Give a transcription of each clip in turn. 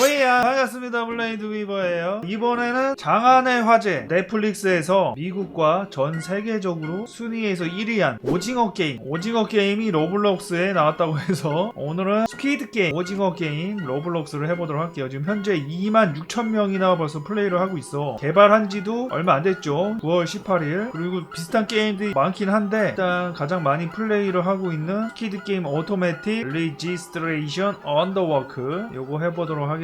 왜야 반갑습니다. 블레이드 위버예요. 이번에는 장안의 화제 넷플릭스에서 미국과 전 세계적으로 순위에서 1위한 오징어 게임. 오징어 게임이 로블록스에 나왔다고 해서 오늘은 스퀴드 게임 오징어 게임 로블록스를 해보도록 할게요. 지금 현재 2만 6천 명이나 벌써 플레이를 하고 있어. 개발한 지도 얼마 안 됐죠. 9월 18일. 그리고 비슷한 게임들이 많긴 한데 일단 가장 많이 플레이를 하고 있는 스퀴드 게임 오토매틱 레지스트레이션 언더워크 요거 해보도록 하겠습니다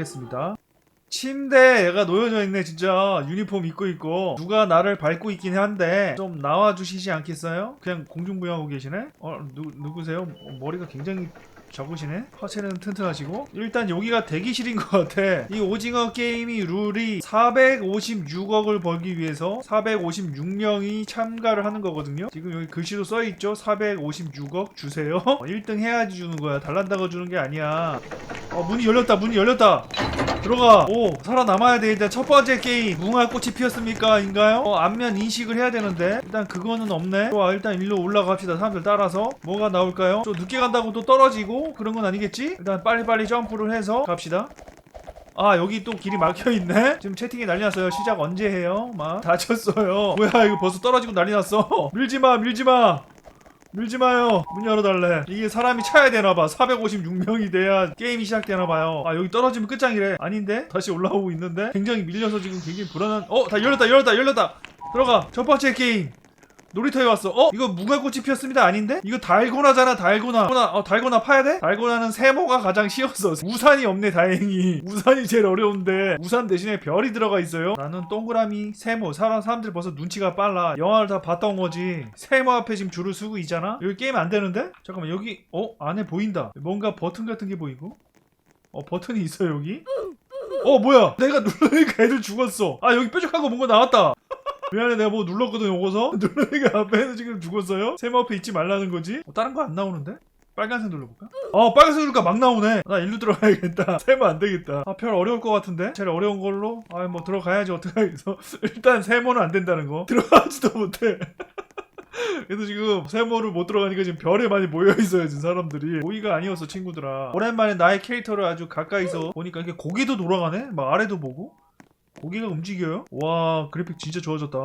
침대에 얘가 놓여져 있네 진짜. 유니폼 입고 있고. 누가 나를 밟고 있긴 한데. 좀 나와주시지 않겠어요? 그냥 공중부양하고 계시네? 어 누, 누구세요? 어, 머리가 굉장히 적으시네? 하체는 튼튼하시고. 일단 여기가 대기실인 것 같아. 이 오징어 게임이 룰이 456억을 벌기 위해서 456명이 참가를 하는 거거든요. 지금 여기 글씨도 써있죠? 456억 주세요. 1등 해야지 주는 거야. 달란다고 주는 게 아니야 어 문이 열렸다 문이 열렸다. 들어가. 오 살아남아야 돼 일단 첫 번째 게임 무궁화 꽃이 피었습니까? 인가요? 어 안면 인식을 해야 되는데. 일단 그거는 없네. 좋아 일단 일로 올라갑시다 사람들 따라서. 뭐가 나올까요? 좀 늦게 간다고 또 떨어지고 그런 건 아니겠지? 일단 빨리빨리 점프를 해서 갑시다. 아 여기 또 길이 막혀있네? 지금 채팅이 난리 났어요. 시작 언제 해요? 막 다쳤어요. 뭐야 이거 벌써 떨어지고 난리 났어. 밀지마 밀지마 밀지 마요. 문 열어달래. 이게 사람이 차야 되나봐. 456명이 돼야 게임이 시작되나봐요. 아 여기 떨어지면 끝장이래. 아닌데? 다시 올라오고 있는데? 굉장히 밀려서 지금 굉장히 불안한 어 다 열렸다 열렸다 열렸다! 들어가! 첫 번째 게임 놀이터에 왔어. 어? 이거 무궁꽃이 피었습니다. 아닌데? 이거 달고나잖아, 달고나. 달고나, 어, 달고나 파야 돼? 달고나는 세모가 가장 쉬웠어. 우산이 없네, 다행히. 우산이 제일 어려운데. 우산 대신에 별이 들어가 있어요. 나는 동그라미, 세모. 사람, 사람들 벌써 눈치가 빨라. 영화를 다 봤던 거지. 세모 앞에 지금 줄을 서고 있잖아? 여기 게임 안 되는데? 잠깐만, 여기, 어? 안에 보인다. 뭔가 버튼 같은 게 보이고? 어, 버튼이 있어, 여기? 어, 뭐야? 내가 누르니까 애들 죽었어. 아, 여기 뾰족한 거 뭔가 나왔다. 미안해 내가 뭐 눌렀거든 요거서? 누르니까 앞에서 지금 죽었어요? 세모 앞에 있지 말라는 거지? 어, 다른 거 안 나오는데? 빨간색 눌러볼까? 어 빨간색 누르니까 막 나오네. 나 일로 들어가야겠다. 세모 안 되겠다. 아 별 어려울 것 같은데? 제일 어려운 걸로? 아 뭐 들어가야지 어떡하겠어 일단 세모는 안 된다는 거. 들어가지도 못해. 그래서 지금 세모를 못 들어가니까 지금 별에 많이 모여 있어요 지금 사람들이. 오이가 아니었어 친구들아. 오랜만에 나의 캐릭터를 아주 가까이서 보니까 이게 고개도 돌아가네? 막 아래도 보고 고개가 움직여요? 와 그래픽 진짜 좋아졌다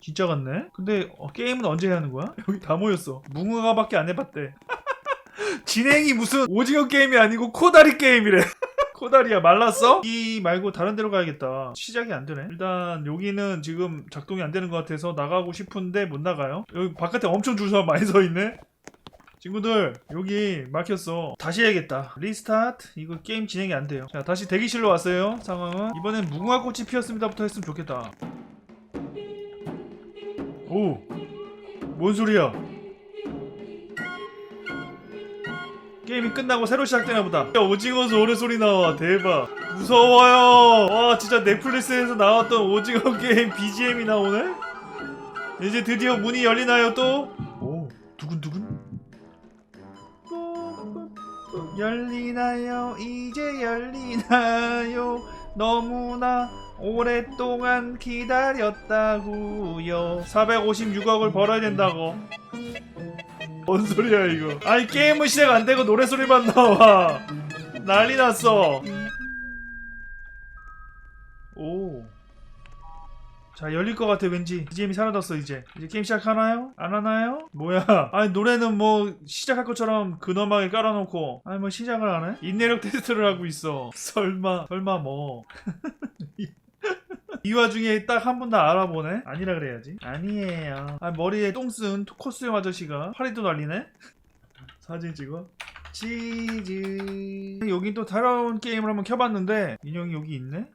진짜 같네? 근데 어, 게임은 언제 하는 거야? 여기 다 모였어 무궁화밖에 안 해봤대 진행이 무슨 오징어 게임이 아니고 코다리 게임이래 코다리야 말랐어? 이 말고 다른 데로 가야겠다 시작이 안 되네 일단 여기는 지금 작동이 안 되는 것 같아서 나가고 싶은데 못 나가요 여기 바깥에 엄청 줄 서 많이 서 있네 친구들 여기 막혔어. 다시 해야겠다. 리스타트. 이거 게임 진행이 안 돼요. 자 다시 대기실로 왔어요 상황은. 이번엔 무궁화 꽃이 피었습니다부터 했으면 좋겠다. 오 뭔 소리야? 게임이 끝나고 새로 시작되나 보다. 야, 오징어 소리 소리 나와. 대박. 무서워요. 와 진짜 넷플릭스에서 나왔던 오징어 게임 BGM이 나오네? 이제 드디어 문이 열리나요 또? 열리나요? 이제 열리나요? 너무나 오랫동안 기다렸다구요. 456억을 벌어야 된다고. 뭔 소리야 이거? 아니 게임은 시작 안 되고 노래 소리만 나와. 난리 났어 자 열릴 것 같아 왠지 BGM이 사라졌어 이제 이제 게임 시작하나요? 안 하나요? 뭐야 아니 노래는 뭐 시작할 것처럼 근엄하게 깔아놓고 아니 뭐 시작을 안 해? 인내력 테스트를 하고 있어 설마 설마 뭐 이 와중에 딱한분다 알아보네? 아니라 그래야지 아니에요 아 머리에 똥 쓴 코스염 아저씨가 파리도 날리네? 사진 찍어 치즈 여긴 또 다른 게임을 한번 켜봤는데 인형이 여기 있네?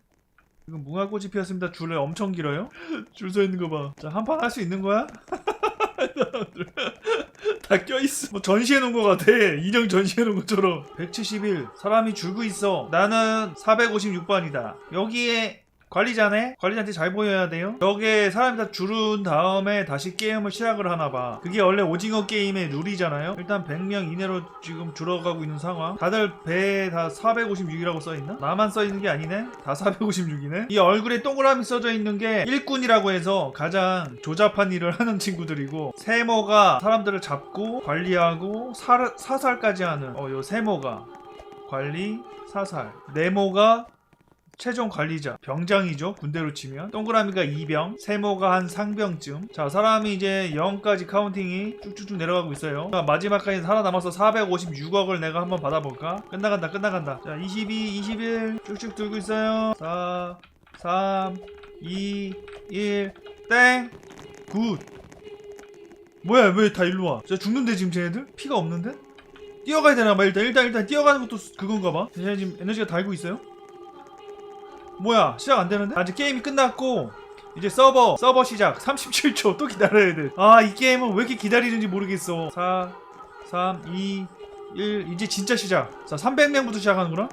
지금 무화꽃이 피었습니다. 줄에 엄청 길어요. 줄 서 있는 거 봐. 자, 한 판 할 수 있는 거야? 다 껴있어. 뭐 전시해 놓은 거 같아. 인형 전시해 놓은 것처럼. 171. 사람이 줄고 있어. 나는 456번이다. 여기에 관리자네? 관리자한테 잘 보여야 돼요? 여기에 사람이 다 줄은 다음에 다시 게임을 시작을 하나봐. 그게 원래 오징어 게임의 룰이잖아요? 일단 100명 이내로 지금 줄어가고 있는 상황. 다들 배에 다 456이라고 써있나? 나만 써있는 게 아니네? 다 456이네? 이 얼굴에 동그라미 써져 있는 게 일꾼이라고 해서 가장 조잡한 일을 하는 친구들이고 세모가 사람들을 잡고 관리하고 사, 사살까지 하는 어, 요 세모가 관리, 사살. 네모가 최종 관리자, 병장이죠. 군대로 치면. 동그라미가 2병, 세모가 한 상병쯤. 자, 사람이 이제 0까지 카운팅이 쭉쭉쭉 내려가고 있어요. 자, 마지막까지 살아남아서 456억을 내가 한번 받아볼까? 끝나간다, 끝나간다. 자, 22, 21 쭉쭉 들고 있어요. 4, 3, 2, 1, 땡! 굿! 뭐야, 왜 다 일로 와? 저 죽는데, 지금 쟤네들? 피가 없는데? 뛰어가야 되나 봐, 일단, 일단, 일단, 뛰어가는 것도 그건가 봐. 쟤네 지금 에너지가 달고 있어요? 뭐야 시작 안 되는데? 아직 게임이 끝났고 이제 서버 서버 시작 37초 또 기다려야 돼아 이 게임은 왜 이렇게 기다리는지 모르겠어 4 3 2 1 이제 진짜 시작 자 300명부터 시작하는구나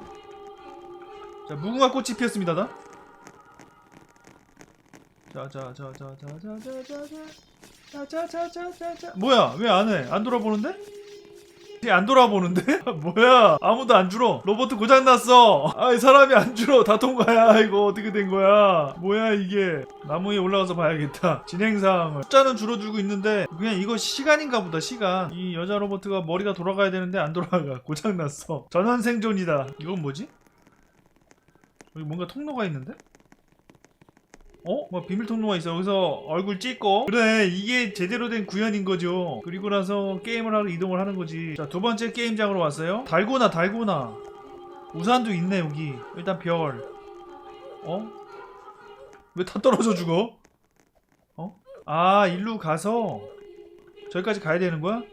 자 무궁화 꽃이 피었습니다 나 자자자자자자자자자자자자자 뭐야 왜 안 해? 안 돌아보는데? 안 돌아보는데? 뭐야? 아무도 안 줄어 로봇 고장났어. 아 이 사람이 안 줄어 다 통과야 이거 어떻게 된 거야? 뭐야 이게? 나무 위에 올라가서 봐야겠다. 진행사항을. 숫자는 줄어들고 있는데 그냥 이거 시간인가 보다 시간. 이 여자 로봇가 머리가 돌아가야 되는데 안 돌아가. 고장났어. 전원 생존이다. 이건 뭐지? 여기 뭔가 통로가 있는데? 어? 뭐 비밀 통로가 있어. 여기서 얼굴 찍고. 그래, 이게 제대로 된 구현인 거죠. 그리고 나서 게임을 하러 이동을 하는 거지. 자, 두 번째 게임장으로 왔어요. 달고나, 달고나. 우산도 있네, 여기. 일단 별. 어? 왜 다 떨어져 죽어? 어? 아, 일로 가서 저기까지 가야 되는 거야?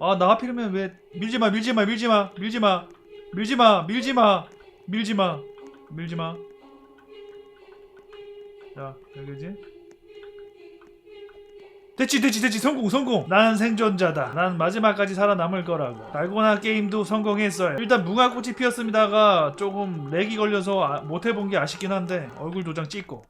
아, 나 하필이면 왜 밀지 마, 밀지 마, 밀지 마, 밀지 마, 밀지 마, 밀지 마, 밀지 마, 밀지 마. 자, 여기지? 됐지, 됐지, 됐지. 성공, 성공. 난 생존자다. 난 마지막까지 살아남을 거라고. 달고나 게임도 성공했어요. 일단 무화꽃이 피었습니다가 조금 렉이 걸려서 아- 못 해본 게 아쉽긴 한데 얼굴 도장 찍고.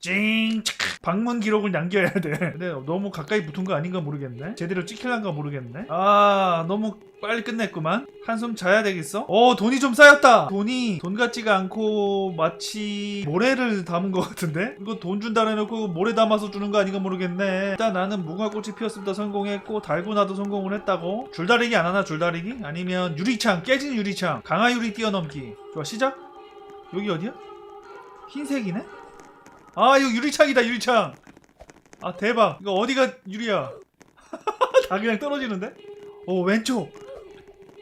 찡! 착! 방문 기록을 남겨야 돼. 근데 너무 가까이 붙은 거 아닌가 모르겠네. 제대로 찍힐란가 모르겠네. 아, 너무 빨리 끝냈구만. 한숨 자야 되겠어? 어, 돈이 좀 쌓였다. 돈이 돈 같지가 않고 마치 모래를 담은 것 같은데? 이거 돈 준다 해놓고 모래 담아서 주는 거 아닌가 모르겠네. 일단 나는 무궁화꽃이 피었습니다 성공했고 달고 나도 성공을 했다고. 줄다리기 안 하나 줄다리기? 아니면 유리창 깨진 유리창 강화유리 뛰어넘기. 좋아 시작. 여기 어디야? 흰색이네? 아 이거 유리창이다 유리창. 아 대박. 이거 어디가 유리야? 다 그냥 떨어지는데? 오 왼쪽.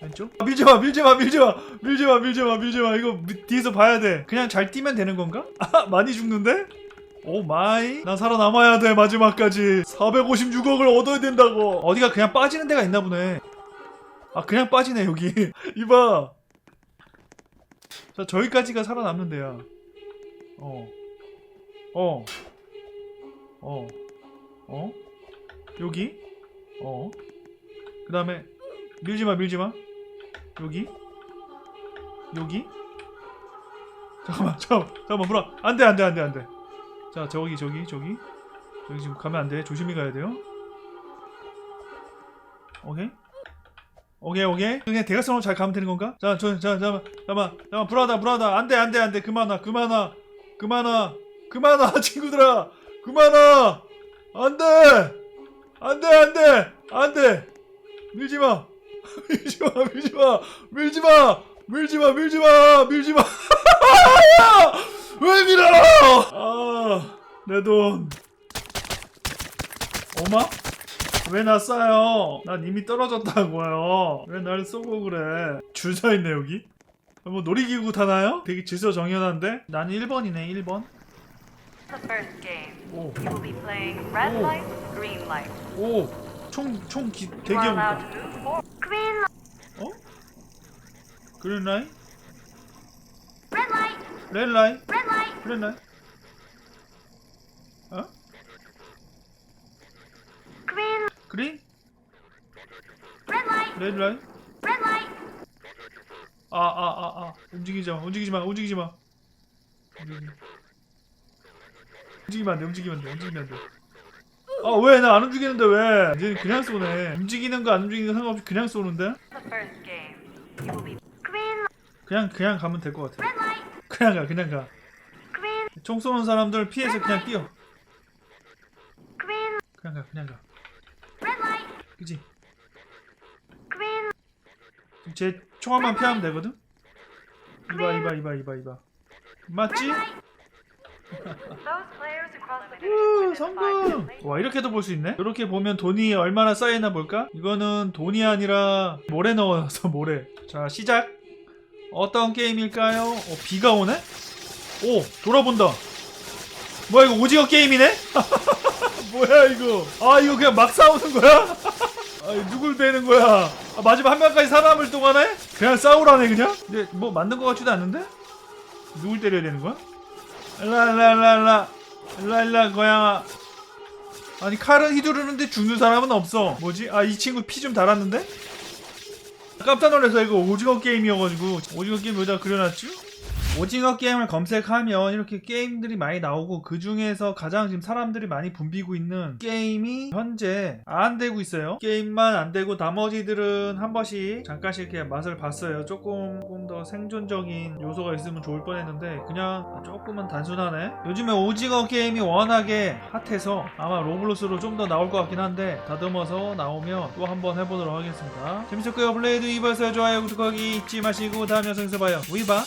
왼쪽? 아, 밀지마 밀지마 밀지마 밀지마 밀지마 밀지마 이거 미- 뒤에서 봐야 돼 그냥 잘 뛰면 되는 건가? 아 많이 죽는데? 오 마이 나 살아남아야 돼 마지막까지 456억을 얻어야 된다고 어디가 그냥 빠지는 데가 있나 보네 아 그냥 빠지네 여기 이봐 자 저기까지가 살아남는 데야 어 어. 어. 어? 여기? 어. 그 다음에 밀지 마 밀지 마. 여기? 여기? 잠깐만 잠깐만 잠깐만 물어. 안돼 안 돼 안 돼 안 돼. 자 저기 저기 저기. 저기 지금 가면 안 돼. 조심히 가야 돼요. 오케이? 오케이 오케이. 그냥 대각선으로 잘 가면 되는 건가? 자 저 자, 잠깐만 잠깐만 잠깐만. 불하다 불하다. 안 돼 안 돼 안 돼. 그만 와 그만 와 그만 와 그만 와 친구들아. 그만 와 안돼. 안돼 안돼. 안돼. 밀지마. 밀지마 밀지마. 밀지마. 밀지마 밀지마. 밀지마. 왜 밀어 아내돈. 엄마? 왜나 쏴요? 난 이미 떨어졌다고요. 왜 날 쏘고 그래? 줄 서 있네 여기. 뭐 놀이기구 타나요? 되게 질서 정연한데? 나는 1번이네 1번 The first game, 오 you will be playing red Oh. light, green light. 오, 총, 총 기, You are 대기업이다. allowed to move forward. Green light, 어? 그린 라인? red light, 렌라인? red light, 그린 라인? 어? green, 그린? red light, 레드 라인? red light. 아, 아, 아, 아. 움직이지 마, 움직이지 마, 움직이지 마. 움직이지 마. 움직이면 안 돼, 움직이면 안 돼, 움직이면 안 돼. 아, 왜? 나 안 움직이는데 왜? 이제 그냥 쏘네. 움직이는 거 안 움직이는 거 상관없이 그냥 쏘는데? 그냥, 그냥 가면 될 것 같아. 그냥 가, 그냥 가. 총 쏘는 사람들 피해서 그냥 뛰어. 그냥 가, 그냥 가. 그지? 제 총알만 피하면 되거든? 이봐 이봐 이봐 이봐 이봐 맞지? 우 성공! 와 이렇게도 볼 수 있네? 이렇게 보면 돈이 얼마나 쌓여있나 볼까? 이거는 돈이 아니라 모래 넣어서 모래 자 시작 어떤 게임일까요? 어 비가 오네? 오 돌아본다 뭐야 이거 오징어 게임이네? 뭐야 이거 아 이거 그냥 막 싸우는 거야? 아 누굴 베는 거야 아, 마지막 한 명까지 살아남을 동안에? 그냥 싸우라네 그냥? 근데 뭐 맞는 거 같지도 않는데? 누굴 때려야 되는 거야? 일라 일라 일라 일라 일라 고양아 아니 칼은 휘두르는데 죽는 사람은 없어 뭐지? 아 이 친구 피 좀 달았는데? 깜짝 놀라서 이거 오징어 게임이어가지고 오징어 게임 여기다 그려놨죠? 오징어 게임을 검색하면 이렇게 게임들이 많이 나오고 그 중에서 가장 지금 사람들이 많이 붐비고 있는 게임이 현재 안 되고 있어요. 게임만 안 되고 나머지들은 한 번씩 잠깐씩 이렇게 맛을 봤어요. 조금 조금 더 생존적인 요소가 있으면 좋을 뻔했는데 그냥 조금은 단순하네. 요즘에 오징어 게임이 워낙에 핫해서 아마 로블로스로 좀 더 나올 것 같긴 한데 다듬어서 나오면 또 한번 해보도록 하겠습니다. 재밌었고요. 블레이드 이버스 좋아요 구독하기 잊지 마시고 다음 영상에서 봐요. 위바